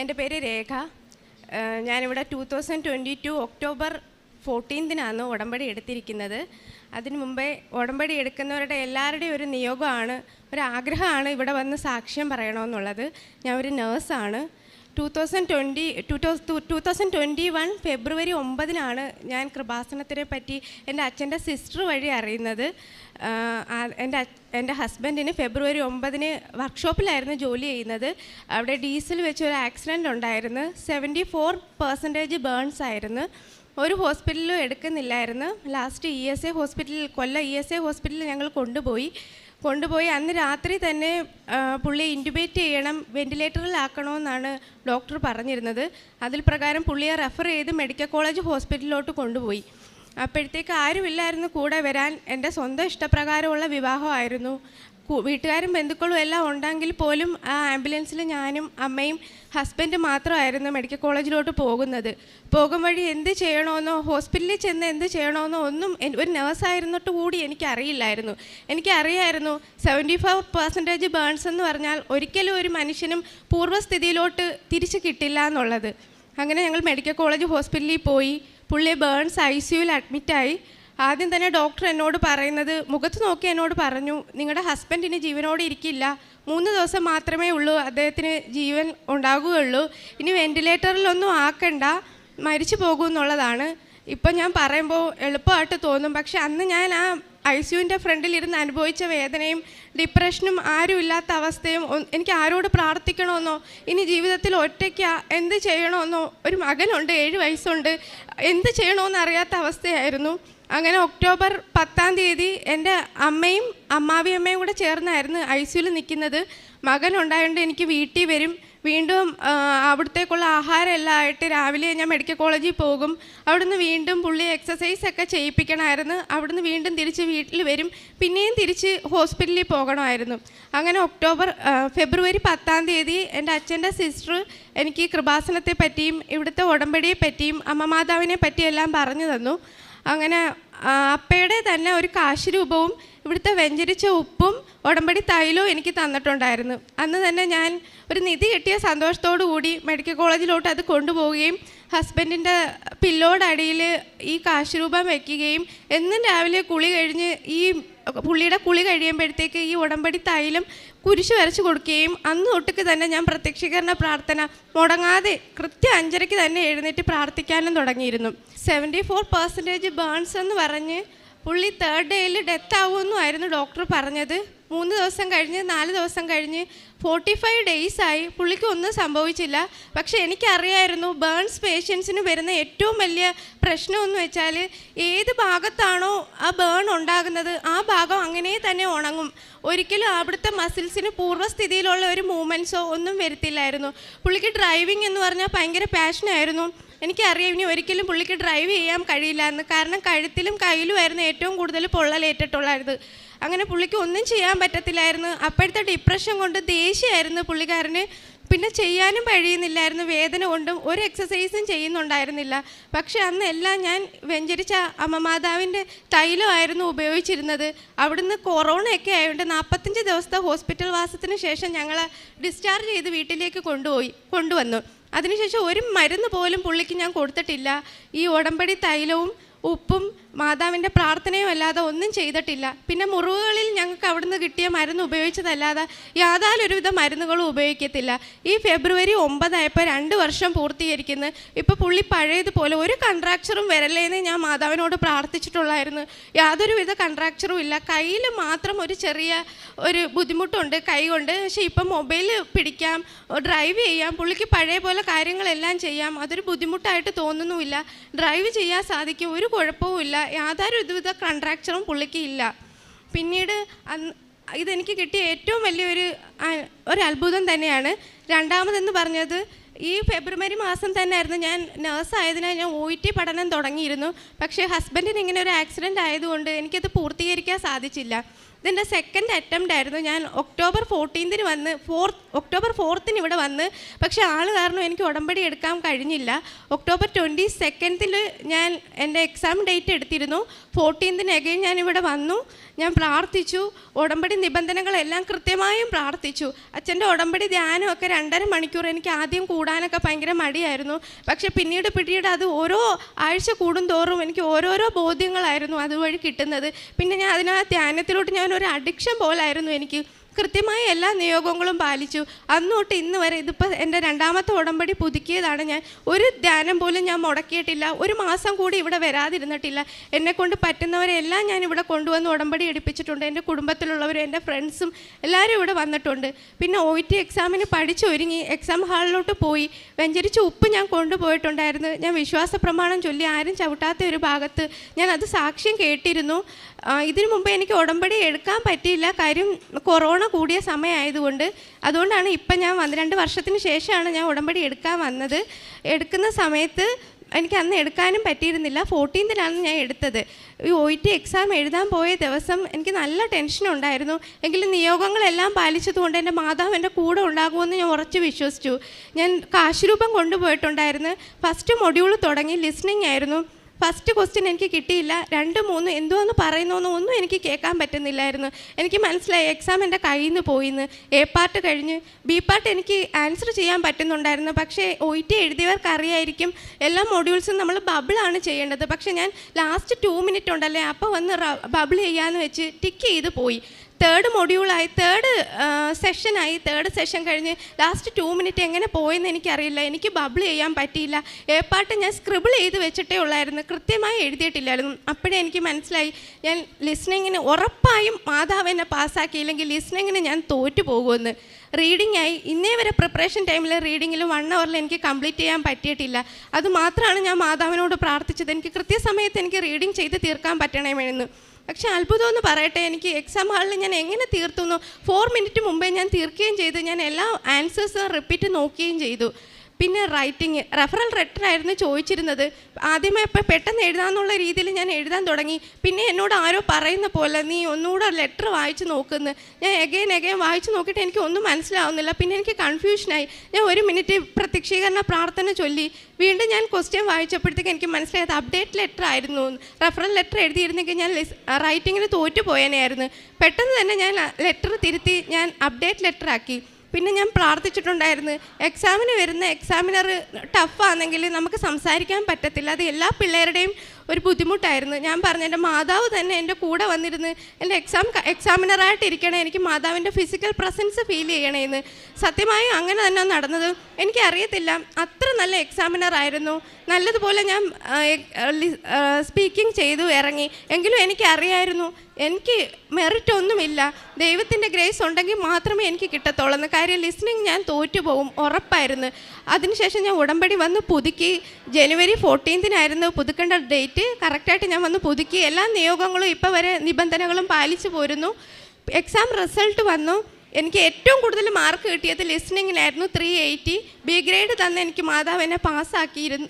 എന്റെ പേര് രേഖ. ഞാനിവിടെ two thousand twenty two October ഫോർട്ടീൻത്തിനാണ് ഉടമ്പടി എടുത്തിരിക്കുന്നത്. അതിനു മുമ്പേ ഉടമ്പടി എടുക്കുന്നവരുടെ എല്ലാവരുടെയും ഒരു നിയോഗമാണ്. ഒരു ആഗ്രഹമാണ് ഇവിടെ വന്ന് സാക്ഷ്യം പറയണമെന്നുള്ളത്. ഞാൻ ഒരു നേഴ്സാണ് two thousand twenty two two thousand twenty one February ഒമ്പതിനാണ് ഞാൻ കൃപാസനത്തിനെ പറ്റി എന്റെ അച്ഛന്റെ സിസ്റ്റർ വഴി അറിയുന്നത്. എന്റെ എന്റെ ഹസ്ബൻഡിന് ഫെബ്രുവരി ഒമ്പതിന് വർക്ക്ഷോപ്പിലായിരുന്നു ജോലി ചെയ്യുന്നത്. അവിടെ ഡീസൽ വെച്ച് ഒരു ആക്സിഡന്റ് ഉണ്ടായിരുന്നു. സെവന്റി ഫോർ പെർസെന്റേജ് ബേൺസ് ആയിരുന്നു. ഒരു ഹോസ്പിറ്റലിലും എടുക്കുന്നില്ലായിരുന്നു. ലാസ്റ്റ് ഇ എസ് എ ഹോസ്പിറ്റലിൽ കൊല്ലം ഇ എസ് എ ഹോസ്പിറ്റലിൽ ഞങ്ങൾ കൊണ്ടുപോയി. കൊണ്ടുപോയി. അന്ന് രാത്രി തന്നെ പുള്ളിയെ ഇന്റുബേറ്റ് ചെയ്യണം വെന്റിലേറ്ററിലാക്കണമെന്നാണ് ഡോക്ടർ പറഞ്ഞിരുന്നത്. അതിൽ പ്രകാരം പുള്ളിയെ റെഫർ ചെയ്ത് മെഡിക്കൽ കോളേജ് ഹോസ്പിറ്റലിലോട്ട് കൊണ്ടുപോയി. അപ്പോഴത്തേക്ക് ആരുമില്ലായിരുന്നു കൂടെ വരാൻ. എന്റെ സ്വന്തം ഇഷ്ടപ്രകാരമുള്ള വിവാഹമായിരുന്നു. വീട്ടുകാരും ബന്ധുക്കളും എല്ലാം ഉണ്ടെങ്കിൽ പോലും ആ ആംബുലൻസിൽ ഞാനും അമ്മയും ഹസ്ബൻഡ് മാത്രമായിരുന്നു മെഡിക്കൽ കോളേജിലോട്ട് പോകുന്നത്. പോകും വഴി എന്ത് ചെയ്യണമെന്നോ ഹോസ്പിറ്റലിൽ ചെന്ന് എന്ത് ചെയ്യണമെന്നോ ഒന്നും ഒരു നേഴ്സായിരുന്നിട്ട് കൂടി എനിക്കറിയില്ലായിരുന്നു. എനിക്കറിയായിരുന്നു സെവന്റി ഫൈവ് പെർസെന്റേജ് ബേൺസ് എന്ന് പറഞ്ഞാൽ ഒരിക്കലും ഒരു മനുഷ്യനും പൂർവസ്ഥിതിയിലോട്ട് തിരിച്ച് കിട്ടില്ല എന്നുള്ളത്. അങ്ങനെ ഞങ്ങൾ മെഡിക്കൽ കോളേജ് ഹോസ്പിറ്റലിൽ പോയി. പുള്ളി ബേൺസ് ഐ സിയുയിൽ അഡ്മിറ്റായി. ആദ്യം തന്നെ ഡോക്ടർ എന്നോട് പറയുന്നത് മുഖത്ത് നോക്കി എന്നോട് പറഞ്ഞു നിങ്ങളുടെ ഹസ്ബൻഡിന് ജീവനോടെ ഇരിക്കില്ല. മൂന്ന് ദിവസം മാത്രമേ ഉള്ളൂ അദ്ദേഹത്തിന് ജീവൻ ഉണ്ടാകുകയുള്ളൂ ഇനി വെന്റിലേറ്ററിലൊന്നും ആക്കണ്ട. മരിച്ചു പോകും എന്നുള്ളതാണ്. ഇപ്പം ഞാൻ പറയുമ്പോൾ എളുപ്പമായിട്ട് തോന്നും. പക്ഷെ അന്ന് ഞാൻ ആ ഐ സിയുവിന്റെ ഫ്രണ്ടിലിരുന്ന് അനുഭവിച്ച വേദനയും ഡിപ്രഷനും ആരും ഇല്ലാത്ത അവസ്ഥയും എനിക്ക് ആരോട് പ്രാർത്ഥിക്കണമെന്നോ ഇനി ജീവിതത്തിൽ ഒറ്റയ്ക്കാ എന്ത് ചെയ്യണമെന്നോ ഒരു മകനുണ്ട് ഏഴ് വയസ്സുണ്ട് എന്ത് ചെയ്യണമെന്ന് അറിയാത്ത അവസ്ഥയായിരുന്നു. അങ്ങനെ ഒക്ടോബർ പത്താം തീയതി എന്റെ അമ്മയും അമ്മാവിയമ്മയും കൂടെ ചേർന്നായിരുന്നു ഐ സിയുയിൽ നിൽക്കുന്നത്. മകൻ ഉണ്ടായതുകൊണ്ട് എനിക്ക് വീട്ടിൽ വരും. വീണ്ടും അവിടത്തേക്കുള്ള ആഹാരം എല്ലാം ആയിട്ട് രാവിലെ ഞാൻ മെഡിക്കൽ കോളേജിൽ പോകും. അവിടുന്ന് വീണ്ടും പുള്ളി എക്സസൈസ് ഒക്കെ ചെയ്യിപ്പിക്കണമായിരുന്നു. അവിടുന്ന് വീണ്ടും തിരിച്ച് വീട്ടിൽ വരും. പിന്നെയും തിരിച്ച് ഹോസ്പിറ്റലിൽ പോകണമായിരുന്നു. അങ്ങനെ ഒക്ടോബർ ഫെബ്രുവരി പത്താം തീയതി എന്റെ അച്ഛന്റെ സിസ്റ്റർ എനിക്ക് കൃപാസനത്തെ പറ്റിയും ഇവിടുത്തെ ഉടമ്പടിയെ പറ്റിയും അമ്മമാതാവിനെ പറ്റിയെല്ലാം പറഞ്ഞു തന്നു. അങ്ങനെ അപ്പയുടെ തന്നെ ഒരു കാശ് രൂപവും ഇവിടുത്തെ വെഞ്ചരിച്ച ഉപ്പും ഉടമ്പടി തൈലവും എനിക്ക് തന്നിട്ടുണ്ടായിരുന്നു. അന്ന് തന്നെ ഞാൻ ഒരു നിധി കിട്ടിയ സന്തോഷത്തോടു കൂടി മെഡിക്കൽ കോളേജിലോട്ട് അത് കൊണ്ടുപോവുകയും ഹസ്ബൻഡിന്റെ പില്ലോടടിയിൽ ഈ കാശ് രൂപം വയ്ക്കുകയും എന്നും രാവിലെ കുളി കഴിഞ്ഞ് ഈ പുള്ളിയുടെ കുളി കഴിയുമ്പോഴത്തേക്ക് ഈ ഉടമ്പടി തൈലം കുരിശ് വരച്ച് കൊടുക്കുകയും അന്ന് തൊട്ടക്ക് തന്നെ ഞാൻ പ്രത്യക്ഷീകരണ പ്രാർത്ഥന മുടങ്ങാതെ കൃത്യ അഞ്ചരയ്ക്ക് തന്നെ എഴുന്നേറ്റ് പ്രാർത്ഥിക്കാനും തുടങ്ങിയിരുന്നു. സെവന്റി ഫോർ പെർസെന്റേജ് ബേൺസ് എന്ന് പറഞ്ഞ് പുള്ളി തേർഡ് ഡേയിൽ ഡെത്ത് ആവുമെന്നുമായിരുന്നു ഡോക്ടർ പറഞ്ഞത്. മൂന്ന് ദിവസം കഴിഞ്ഞ് നാല് ദിവസം കഴിഞ്ഞ് ഫോർട്ടി ഫൈവ് ഡേയ്സ് ആയി പുള്ളിക്ക് ഒന്നും സംഭവിച്ചില്ല. പക്ഷെ എനിക്കറിയായിരുന്നു ബേൺസ് പേഷ്യൻസിന് വരുന്ന ഏറ്റവും വലിയ പ്രശ്നമെന്ന് വെച്ചാൽ ഏത് ഭാഗത്താണോ ആ ബേൺ ഉണ്ടാകുന്നത് ആ ഭാഗം അങ്ങനെ തന്നെ ഉണങ്ങും. ഒരിക്കലും അവിടുത്തെ മസിൽസിന് പൂർവസ്ഥിതിയിലുള്ള ഒരു മൂവ്മെന്റ്സോ ഒന്നും വരുത്തില്ലായിരുന്നു. പുള്ളിക്ക് ഡ്രൈവിംഗ് എന്ന് പറഞ്ഞാൽ ഭയങ്കര പാഷനായിരുന്നു എനിക്കറിയാം ഇനി ഒരിക്കലും പുള്ളിക്ക് ഡ്രൈവ് ചെയ്യാൻ കഴിയില്ല എന്ന്. കാരണം കഴുത്തിലും കയ്യിലുമായിരുന്നു ഏറ്റവും കൂടുതൽ പൊള്ളലേറ്റിട്ടുള്ളത്. അങ്ങനെ പുള്ളിക്ക് ഒന്നും ചെയ്യാൻ പറ്റത്തില്ലായിരുന്നു. അപ്പോഴത്തെ ഡിപ്രഷൻ കൊണ്ട് ദേഷ്യമായിരുന്നു പുള്ളിക്കാരന്. പിന്നെ ചെയ്യാനും കഴിയുന്നില്ലായിരുന്നു. വേദന കൊണ്ടും ഒരു എക്സസൈസും ചെയ്യുന്നുണ്ടായിരുന്നില്ല. പക്ഷെ അന്ന് എല്ലാം ഞാൻ വെഞ്ചരിച്ച അമ്മമാതാവിന്റെ തൈലമായിരുന്നു ഉപയോഗിച്ചിരുന്നത്. അവിടുന്ന് കൊറോണയൊക്കെ ആയതുകൊണ്ട് നാൽപ്പത്തഞ്ച് ദിവസത്തെ ഹോസ്പിറ്റൽ വാസത്തിന് ശേഷം ഞങ്ങൾ ഡിസ്ചാർജ് ചെയ്ത് വീട്ടിലേക്ക് കൊണ്ടുപോയി കൊണ്ടുവന്നു. അതിനുശേഷം ഒരു മരുന്ന് പോലും പുള്ളിക്ക് ഞാൻ കൊടുത്തിട്ടില്ല. ഈ ഉടമ്പടി തൈലവും ഉപ്പും മാതാവിന്റെ പ്രാർത്ഥനയും അല്ലാതെ ഒന്നും ചെയ്തിട്ടില്ല. പിന്നെ മുറിവുകളിൽ ഞങ്ങൾക്ക് അവിടുന്ന് കിട്ടിയ മരുന്ന് ഉപയോഗിച്ചതല്ലാതെ യാതൊരുവിധ മരുന്നുകളും ഉപയോഗിക്കത്തില്ല. ഈ ഫെബ്രുവരി ഒമ്പതായപ്പോൾ രണ്ട് വർഷം പൂർത്തീകരിക്കുന്നു. ഇപ്പോൾ പുള്ളി പഴയതുപോലെ ഒരു കൺട്രാക്ചറും വരല്ലേന്ന് ഞാൻ മാതാവിനോട് പ്രാർത്ഥിച്ചിട്ടുള്ളായിരുന്നു. യാതൊരുവിധ കൺട്രാക്ചറും ഇല്ല. കയ്യിൽ മാത്രം ഒരു ചെറിയ ഒരു ബുദ്ധിമുട്ടുണ്ട് കൈ കൊണ്ട് പക്ഷേ ഇപ്പം മൊബൈൽ പിടിക്കാം ഡ്രൈവ് ചെയ്യാം പുള്ളിക്ക് പഴയ പോലെ കാര്യങ്ങളെല്ലാം ചെയ്യാം. അതൊരു ബുദ്ധിമുട്ടായിട്ട് തോന്നുന്നുമില്ല. ഡ്രൈവ് ചെയ്യാൻ സാധിക്കും. ഒരു കുഴപ്പവും ഇല്ല യാതൊരു വിധ കോൺട്രാക്ചറും പുള്ളിക്ക് ഇല്ല. പിന്നീട് ഇതെനിക്ക് കിട്ടിയ ഏറ്റവും വലിയൊരു ഒരു അത്ഭുതം തന്നെയാണ്. രണ്ടാമതെന്ന് പറഞ്ഞത് ഈ ഫെബ്രുവരി മാസം തന്നെ ആയിരുന്നു ഞാൻ നേഴ്സ് ആയതിനാൽ ഞാൻ ഒ ടി പഠനം തുടങ്ങിയിരുന്നു. പക്ഷേ ഹസ്ബൻഡിന് ഇങ്ങനെ ഒരു ആക്സിഡന്റ് ആയതുകൊണ്ട് എനിക്കത് പൂർത്തീകരിക്കാൻ സാധിച്ചില്ല. ഇതിന്റെ സെക്കൻഡ് അറ്റംപ്റ്റ് ആയിരുന്നു. ഞാൻ ഒക്ടോബർ ഫോർട്ടീൻത്തിന് വന്ന് ഫോർത്ത് ഒക്ടോബർ ഫോർത്തിന് ഇവിടെ വന്ന് പക്ഷേ ആൾ കാരണം എനിക്ക് ഉടമ്പടി എടുക്കാൻ കഴിഞ്ഞില്ല. ഒക്ടോബർ ട്വന്റി സെക്കൻഡിൽ ഞാൻ എന്റെ എക്സാം ഡേറ്റ് എടുത്തിരുന്നു. ഫോർട്ടീൻത്തിന് അഗൈൻ ഞാൻ ഇവിടെ വന്നു. ഞാൻ പ്രാർത്ഥിച്ചു. ഉടമ്പടി നിബന്ധനകളെല്ലാം കൃത്യമായും പ്രാർത്ഥിച്ചു. അച്ഛന്റെ ഉടമ്പടി ധ്യാനമൊക്കെ രണ്ടര മണിക്കൂർ എനിക്ക് ആദ്യം കൂടാനൊക്കെ ഭയങ്കര മടിയായിരുന്നു. പക്ഷെ പിന്നീട് പിന്നീട് അത് ഓരോ ആഴ്ച കൂടുന്തോറും എനിക്ക് ഓരോരോ ബോധ്യങ്ങളായിരുന്നു അതുവഴി കിട്ടുന്നത്. പിന്നെ ഞാൻ അതിനാ ധ്യാനത്തിലോട്ട് ഞാൻ ഒരു അഡിക്ഷൻ പോലായിരുന്നു എനിക്ക് കൃത്യമായ എല്ലാ നിയോഗങ്ങളും പാലിച്ചു. അന്നോട്ട് ഇന്ന് വരെ ഇതിപ്പോൾ എന്റെ രണ്ടാമത്തെ ഉടമ്പടി പുതുക്കിയതാണ് ഞാൻ. ഒരു ധ്യാനം പോലും ഞാൻ മുടക്കിയിട്ടില്ല. ഒരു മാസം കൂടി ഇവിടെ വരാതിരുന്നിട്ടില്ല. എന്നെക്കൊണ്ട് പറ്റുന്നവരെല്ലാം ഞാൻ ഇവിടെ കൊണ്ടുവന്ന് ഉടമ്പടി എടുപ്പിച്ചിട്ടുണ്ട്. എന്റെ കുടുംബത്തിലുള്ളവരും എന്റെ ഫ്രണ്ട്സും എല്ലാവരും ഇവിടെ വന്നിട്ടുണ്ട്. പിന്നെ ഒ ടി എക്സാമിന് പഠിച്ചൊരുങ്ങി എക്സാം ഹാളിലോട്ട് പോയി. വെഞ്ചരിച്ച ഉപ്പ് ഞാൻ കൊണ്ടുപോയിട്ടുണ്ടായിരുന്നു. ഞാൻ വിശ്വാസ പ്രമാണം ചൊല്ലി ആരും ചവിട്ടാത്ത ഒരു ഭാഗത്ത് ഞാൻ അത് സാക്ഷ്യം കേട്ടിരുന്നു. ഇതിനു മുമ്പ് എനിക്ക് ഉടമ്പടി എടുക്കാൻ പറ്റിയില്ല. കാര്യം കൊറോണ കൂടിയ സമയമായതുകൊണ്ട് അതുകൊണ്ടാണ് ഇപ്പം ഞാൻ വന്ന് രണ്ട് വർഷത്തിന് ശേഷമാണ് ഞാൻ ഉടമ്പടി എടുക്കാൻ വന്നത്. എടുക്കുന്ന സമയത്ത് എനിക്ക് അന്ന് എടുക്കാനും പറ്റിയിരുന്നില്ല. ഫോർട്ടീൻത്തിനാണ് ഞാൻ എടുത്തത്. ഈ ഒ ടി എക്സാം എഴുതാൻ പോയ ദിവസം എനിക്ക് നല്ല ടെൻഷൻ ഉണ്ടായിരുന്നു. എങ്കിലും നിയോഗങ്ങളെല്ലാം പാലിച്ചതുകൊണ്ട് എന്റെ മാതാവ് എന്റെ കൂടെ ഉണ്ടാകുമെന്ന് ഞാൻ ഉറച്ച് വിശ്വസിച്ചു. ഞാൻ കാശുരൂപം കൊണ്ടുപോയിട്ടുണ്ടായിരുന്നു. ഫസ്റ്റ് മൊഡ്യൂൾ തുടങ്ങി ലിസ്ണിംഗ് ആയിരുന്നു. ഫസ്റ്റ് ക്വസ്റ്റ്യൻ എനിക്ക് കിട്ടിയില്ല. രണ്ട് മൂന്ന് എന്തോന്ന് പറയുന്നോന്ന് ഒന്നും എനിക്ക് കേൾക്കാൻ പറ്റുന്നില്ലായിരുന്നു. എനിക്ക് മനസ്സിലായി എക്സാം എന്റെ കയ്യിൽ നിന്ന് പോയിന്ന്. എ പാർട്ട് കഴിഞ്ഞ്. ബി പാർട്ട് എനിക്ക് ആൻസർ ചെയ്യാൻ പറ്റുന്നുണ്ടായിരുന്നു. പക്ഷേ ഒ ടി എഴുതിയവർക്ക് അറിയായിരിക്കും. എല്ലാ മോഡ്യൂൾസും നമ്മൾ ബബിളാണ് ചെയ്യേണ്ടത്. പക്ഷേ ഞാൻ ലാസ്റ്റ് ടു മിനിറ്റ് ഉണ്ടല്ലേ? അപ്പോൾ വന്ന് ബബിൾ ചെയ്യാമെന്ന് വെച്ച് ടിക്ക് ചെയ്ത് പോയി. തേർഡ് മൊഡ്യൂളായി തേർഡ് സെഷനായി തേർഡ് സെഷൻ കഴിഞ്ഞ് ലാസ്റ്റ് ടു മിനിറ്റ് എങ്ങനെ പോയെന്ന് എനിക്കറിയില്ല. എനിക്ക് ബബിൾ ചെയ്യാൻ പറ്റിയില്ല. ഏ പാട്ട് ഞാൻ സ്ക്രിബിൾ ചെയ്ത് വെച്ചിട്ടേ ഉള്ളായിരുന്നു. കൃത്യമായി എഴുതിയിട്ടില്ലായിരുന്നു. അപ്പോഴേ എനിക്ക് മനസ്സിലായി. ഞാൻ ലിസ്ണിങ്ങിന് ഉറപ്പായും മാതാവ് എന്നെ പാസ്സാക്കിയില്ലെങ്കിൽ ലിസ്ണിങ്ങിന് ഞാൻ തോറ്റു പോകുമെന്ന്. റീഡിംഗ് ആയി. ഇന്നേ വരെ പ്രിപ്പറേഷൻ ടൈമിൽ റീഡിങ്ങിൽ വൺ അവറിൽ എനിക്ക് കംപ്ലീറ്റ് ചെയ്യാൻ പറ്റിയിട്ടില്ല. അതുമാത്രമാണ് ഞാൻ മാതാവിനോട് പ്രാർത്ഥിച്ചത്. എനിക്ക് കൃത്യസമയത്ത് എനിക്ക് റീഡിങ് ചെയ്ത് തീർക്കാൻ പറ്റണമെന്ന്. പക്ഷെ അത്ഭുതം എന്ന് പറയട്ടെ എനിക്ക് എക്സാം ഹാളിൽ ഞാൻ എങ്ങനെ തീർത്തുന്നു? ഫോർ മിനിറ്റ് മുമ്പേ ഞാൻ തീർക്കുകയും ചെയ്തു. ഞാൻ എല്ലാ ആൻസേഴ്സും റിപ്പീറ്റ് നോക്കുകയും ചെയ്തു. പിന്നെ റൈറ്റിംഗ് റെഫറൽ ലെറ്റർ ആയിരുന്നു ചോദിച്ചിരുന്നത്. ആദ്യമേ ഇപ്പം പെട്ടെന്ന് എഴുതാമെന്നുള്ള രീതിയിൽ ഞാൻ എഴുതാൻ തുടങ്ങി. പിന്നെ എന്നോട് ആരോ പറയുന്ന പോലെ നീ ഒന്നുകൂടെ ലെറ്റർ വായിച്ച് നോക്കുന്നു. ഞാൻ എഗെയിൻ എഗെയിൻ വായിച്ച് നോക്കിയിട്ട് എനിക്ക് ഒന്നും മനസ്സിലാവുന്നില്ല. പിന്നെ എനിക്ക് കൺഫ്യൂഷനായി ഞാൻ ഒരു മിനിറ്റ് പ്രത്യക്ഷീകരണ പ്രാർത്ഥന ചൊല്ലി. വീണ്ടും ഞാൻ ക്വസ്റ്റ്യൻ വായിച്ചപ്പോഴത്തേക്ക് എനിക്ക് മനസ്സിലായത് അപ്ഡേറ്റ് ലെറ്റർ ആയിരുന്നു. റെഫറൽ ലെറ്റർ എഴുതിയിരുന്നെങ്കിൽ ഞാൻ റൈറ്റിങ്ങിന് തോറ്റു പോയേനെയായിരുന്നു പെട്ടെന്ന് തന്നെ ഞാൻ ലെറ്റർ തിരുത്തി ഞാൻ അപ്ഡേറ്റ് ലെറ്റർ ആക്കി. പിന്നെ ഞാൻ പ്രാർത്ഥിച്ചിട്ടുണ്ടായിരുന്നു എക്സാമിന് വരുന്ന എക്സാമിനർ ടഫാണെങ്കിൽ നമുക്ക് സംസാരിക്കാൻ പറ്റത്തില്ല. അത് എല്ലാ പിള്ളേരുടെയും ഒരു ബുദ്ധിമുട്ടായിരുന്നു. ഞാൻ പറഞ്ഞു എന്റെ മാതാവ് തന്നെ എന്റെ കൂടെ വന്നിരുന്ന് എന്റെ എക്സാം എക്സാമിനറായിട്ട് ഇരിക്കണേ എനിക്ക് മാതാവിന്റെ ഫിസിക്കൽ പ്രസൻസ് ഫീൽ ചെയ്യണേന്ന്. സത്യമായും അങ്ങനെ തന്നെ നടന്നത്. എനിക്കറിയത്തില്ല. അത്ര നല്ല എക്സാമിനർ ആയിരുന്നു. നല്ലതുപോലെ ഞാൻ സ്പീക്കിംഗ് ചെയ്തു ഇറങ്ങി. എങ്കിലും എനിക്കറിയായിരുന്നു. എനിക്ക് മെറിറ്റ് ഒന്നുമില്ല. ദൈവത്തിന്റെ ഗ്രേസ് ഉണ്ടെങ്കിൽ മാത്രമേ എനിക്ക് കിട്ടത്തുള്ളൂ. എന്ന് കാര്യം ലിസ്ണിങ് ഞാൻ തോറ്റുപോകും ഉറപ്പായിരുന്നു. അതിനുശേഷം ഞാൻ ഉടമ്പടി വന്ന് പുതുക്കി. ജനുവരി ഫോർട്ടീൻത്തിനായിരുന്നു പുതുക്കേണ്ട ഡേറ്റ് കറക്റ്റായിട്ട് ഞാൻ വന്ന് പുതുക്കി. എല്ലാ നിയോഗങ്ങളും ഇപ്പോൾ വരെ നിബന്ധനകളും പാലിച്ചു പോരുന്നു. എക്സാം റിസൾട്ട് വന്നു. എനിക്ക് ഏറ്റവും കൂടുതൽ മാർക്ക് കിട്ടിയത് ലിസ്ണിങ്ങിലായിരുന്നു ത്രീ എയ്റ്റി ബി ഗ്രേഡ് തന്നെ എനിക്ക് മാതാവ് എന്നെ പാസ്സാക്കിയിരുന്നു.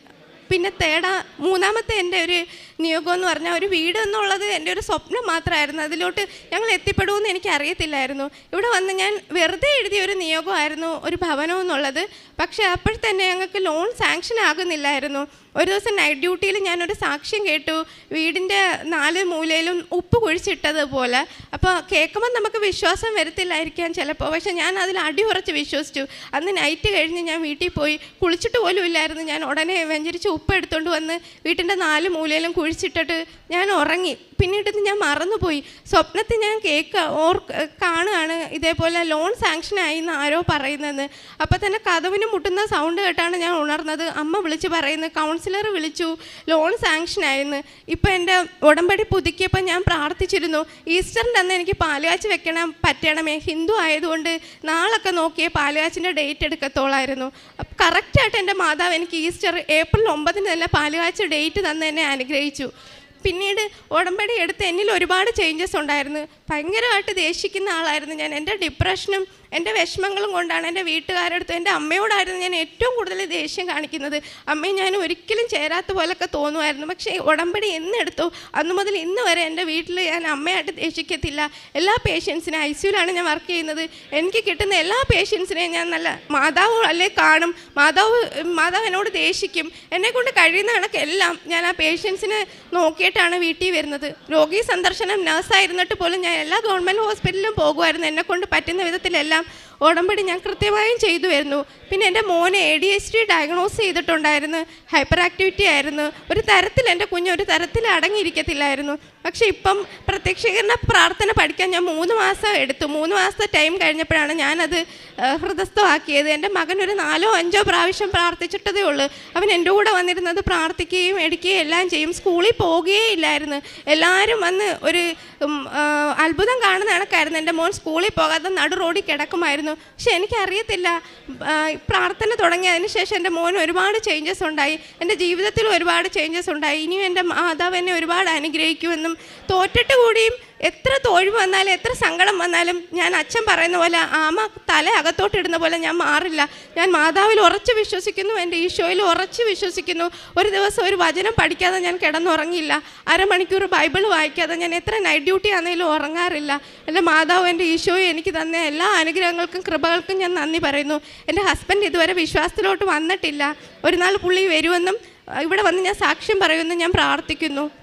പിന്നെ തേടാ മൂന്നാമത്തെ എന്റെ ഒരു നിയോഗം എന്ന് പറഞ്ഞാൽ ഒരു വീട് എന്നുള്ളത് എന്റെ ഒരു സ്വപ്നം മാത്രമായിരുന്നു അതിലോട്ട് ഞങ്ങൾ എത്തിപ്പെടുമെന്ന് എനിക്ക് അറിയത്തില്ലായിരുന്നു. ഇവിടെ വന്ന് ഞാൻ വെറുതെ എഴുതിയ ഒരു നിയോഗമായിരുന്നു ഒരു ഭവനം എന്നുള്ളത് പക്ഷേ അപ്പോഴത്തന്നെ തന്നെ ഞങ്ങൾക്ക് ലോൺ സാങ്ഷൻ ആകുന്നില്ലായിരുന്നു. ഒരു ദിവസം നൈറ്റ് ഡ്യൂട്ടിയിൽ ഞാനൊരു സാക്ഷ്യം കേട്ടു. വീടിന്റെ നാല് മൂലയിലും ഉപ്പ് കുഴിച്ചിട്ടതുപോലെ. അപ്പോൾ കേൾക്കുമ്പോൾ നമുക്ക് വിശ്വാസം വരത്തില്ലായിരിക്കാം ചിലപ്പോൾ പക്ഷേ ഞാൻ അതിൽ അടിയുറച്ച് വിശ്വസിച്ചു. അന്ന് നൈറ്റ് കഴിഞ്ഞ് ഞാൻ വീട്ടിൽ പോയി. കുളിച്ചിട്ട് പോലും ഇല്ലായിരുന്നു. ഞാൻ ഉടനെ വെഞ്ചരിച്ച് ഉപ്പ് എടുത്തുകൊണ്ട് വന്ന് വീട്ടിന്റെ നാല് മൂലയിലും കുഴിച്ചിട്ടിട്ട് ഞാൻ ഉറങ്ങി. പിന്നീട് ഇത് ഞാൻ മറന്നുപോയി. സ്വപ്നത്തിൽ ഞാൻ കേക്ക് ഓർ കാണുകയാണ്. ഇതേപോലെ ലോൺ സാങ്ഷനായി എന്ന് ആരോ പറയുന്നത് അപ്പോൾ തന്നെ കഥവിന് മുട്ടുന്ന സൗണ്ട് കേട്ടാണ് ഞാൻ ഉണർന്നത്. അമ്മ വിളിച്ച് പറയുന്നത് കൗൺസിലർ വിളിച്ചു ലോൺ സാങ്ഷനായിരുന്നു ഇപ്പോൾ എന്റെ ഉടമ്പടി പുതുക്കിയപ്പോൾ ഞാൻ പ്രാർത്ഥിച്ചിരുന്നു ഈസ്റ്ററിന്റെ അന്ന് എനിക്ക് പാലുകാച്ച് വെക്കണം പറ്റണമേ. ഹിന്ദു ആയതുകൊണ്ട് നാളൊക്കെ നോക്കിയേ പാലുകാച്ചിന്റെ ഡേറ്റ് എടുക്കത്തോളായിരുന്നു. കറക്റ്റായിട്ട് എന്റെ മാതാവ് എനിക്ക് ഈസ്റ്റർ ഏപ്രിൽ ഒമ്പതിന് തന്നെ പാലുകാച്ച് ഡേറ്റ് തന്നെ എന്നെ അനുഗ്രഹിച്ചു. പിന്നീട് ഉടമ്പടി എടുത്ത് എന്നിൽ ഒരുപാട് ചേഞ്ചസ് ഉണ്ടായിരുന്നു. ഭയങ്കരമായിട്ട് ദേഷിക്കുന്ന ആളായിരുന്നു ഞാൻ. എന്റെ ഡിപ്രഷനും എന്റെ വിഷമങ്ങളും കൊണ്ടാണ് എന്റെ വീട്ടുകാരടുത്ത് എന്റെ അമ്മയോടായിരുന്നു ഞാൻ ഏറ്റവും കൂടുതൽ ദേഷ്യം കാണിക്കുന്നത്. അമ്മയും ഞാൻ ഒരിക്കലും ചേരാത്ത പോലൊക്കെ തോന്നുമായിരുന്നു. പക്ഷേ ഉടമ്പടി എന്നെടുത്തു അന്ന് മുതൽ ഇന്ന് വരെ എന്റെ വീട്ടിൽ ഞാൻ അമ്മയായിട്ട് ദേഷിക്കത്തില്ല. എല്ലാ പേഷ്യൻസിനും ഐ സിയുലാണ് ഞാൻ വർക്ക് ചെയ്യുന്നത്. എനിക്ക് കിട്ടുന്ന എല്ലാ പേഷ്യൻസിനെയും ഞാൻ നല്ല മാതാവ് അല്ലെ കാണും. മാതാവ് മാതാവ് എന്നോട് ദേഷിക്കും. എന്നെ കൊണ്ട് കഴിയുന്ന കണക്കെല്ലാം ഞാൻ ആ പേഷ്യൻസിനെ നോക്കിയിട്ടാണ് വീട്ടിൽ വരുന്നത്. രോഗി സന്ദർശനം നഴ്സായിരുന്നിട്ട് പോലും ഞാൻ എല്ലാ ഗവൺമെന്റ് ഹോസ്പിറ്റലിലും പോകുമായിരുന്നു. എന്നെ കൊണ്ട് പറ്റുന്ന വിധത്തിലെല്ലാം Instagram ഉടമ്പടി ഞാൻ കൃത്യമായും ചെയ്തു വരുന്നു പിന്നെ എന്റെ മോനെ A D H D diagnose ചെയ്തിട്ടുണ്ടായിരുന്നു. ഹൈപ്പർ ആക്ടിവിറ്റി ആയിരുന്നു. ഒരു തരത്തിൽ എന്റെ കുഞ്ഞ് ഒരു തരത്തിൽ അടങ്ങിയിരിക്കത്തില്ലായിരുന്നു. പക്ഷേ ഇപ്പം പ്രത്യക്ഷീകരണ പ്രാർത്ഥന പഠിക്കാൻ ഞാൻ മൂന്ന് മാസം എടുത്തു. മൂന്ന് മാസത്തെ ടൈം കഴിഞ്ഞപ്പോഴാണ് ഞാനത് ഹൃദസ്ഥമാക്കിയത് എന്റെ മകൻ ഒരു നാലോ അഞ്ചോ പ്രാവശ്യം പ്രാർത്ഥിച്ചിട്ടതേ ഉള്ളൂ. അവൻ എന്റെ കൂടെ വന്നിരുന്നത് പ്രാർത്ഥിക്കുകയും എടുക്കുകയും എല്ലാം ചെയ്യും. സ്കൂളിൽ പോവുകയേ ഇല്ലായിരുന്നു. എല്ലാവരും വന്ന് ഒരു അത്ഭുതം കാണുന്ന കണക്കായിരുന്നു. എന്റെ മോൻ സ്കൂളിൽ പോകാതെ നടു റോഡിൽ കിടക്കുമായിരുന്നു. പക്ഷെ എനിക്കറിയത്തില്ല. പ്രാർത്ഥന തുടങ്ങിയതിന് ശേഷം എന്റെ മോൻ ഒരുപാട് ചേഞ്ചസ് ഉണ്ടായി. എന്റെ ജീവിതത്തിൽ ഒരുപാട് ചേഞ്ചസ് ഉണ്ടായി. ഇനിയും എന്റെ മാതാവ് എന്നെ ഒരുപാട് അനുഗ്രഹിക്കുമെന്നും തോറ്റിട്ട് കൂടിയും എത്ര തോഴ്വ് വന്നാലും എത്ര സങ്കടം വന്നാലും ഞാൻ അച്ഛൻ പറയുന്ന പോലെ ആമ തല അകത്തോട്ടിടുന്ന പോലെ ഞാൻ മാറില്ല. ഞാൻ മാതാവിൽ ഉറച്ച് വിശ്വസിക്കുന്നു എന്റെ ഈശോയിൽ ഉറച്ച് വിശ്വസിക്കുന്നു. ഒരു ദിവസം ഒരു വചനം പഠിക്കാതെ ഞാൻ കിടന്നുറങ്ങിയില്ല. അരമണിക്കൂർ ബൈബിൾ വായിക്കാതെ ഞാൻ എത്ര നൈറ്റ് ഡ്യൂട്ടി ആണെങ്കിലും ഉറങ്ങാറില്ല. എന്റെ മാതാവ് എന്റെ ഈശോയും എനിക്ക് തന്ന എല്ലാ അനുഗ്രഹങ്ങൾക്കും കൃപകൾക്കും ഞാൻ നന്ദി പറയുന്നു. എന്റെ ഹസ്ബൻഡ് ഇതുവരെ വിശ്വാസത്തിലോട്ട് വന്നിട്ടില്ല. ഒരു നാൾ പുള്ളി വരുമെന്നും ഇവിടെ വന്ന് ഞാൻ സാക്ഷ്യം പറയുമെന്നും ഞാൻ പ്രാർത്ഥിക്കുന്നു.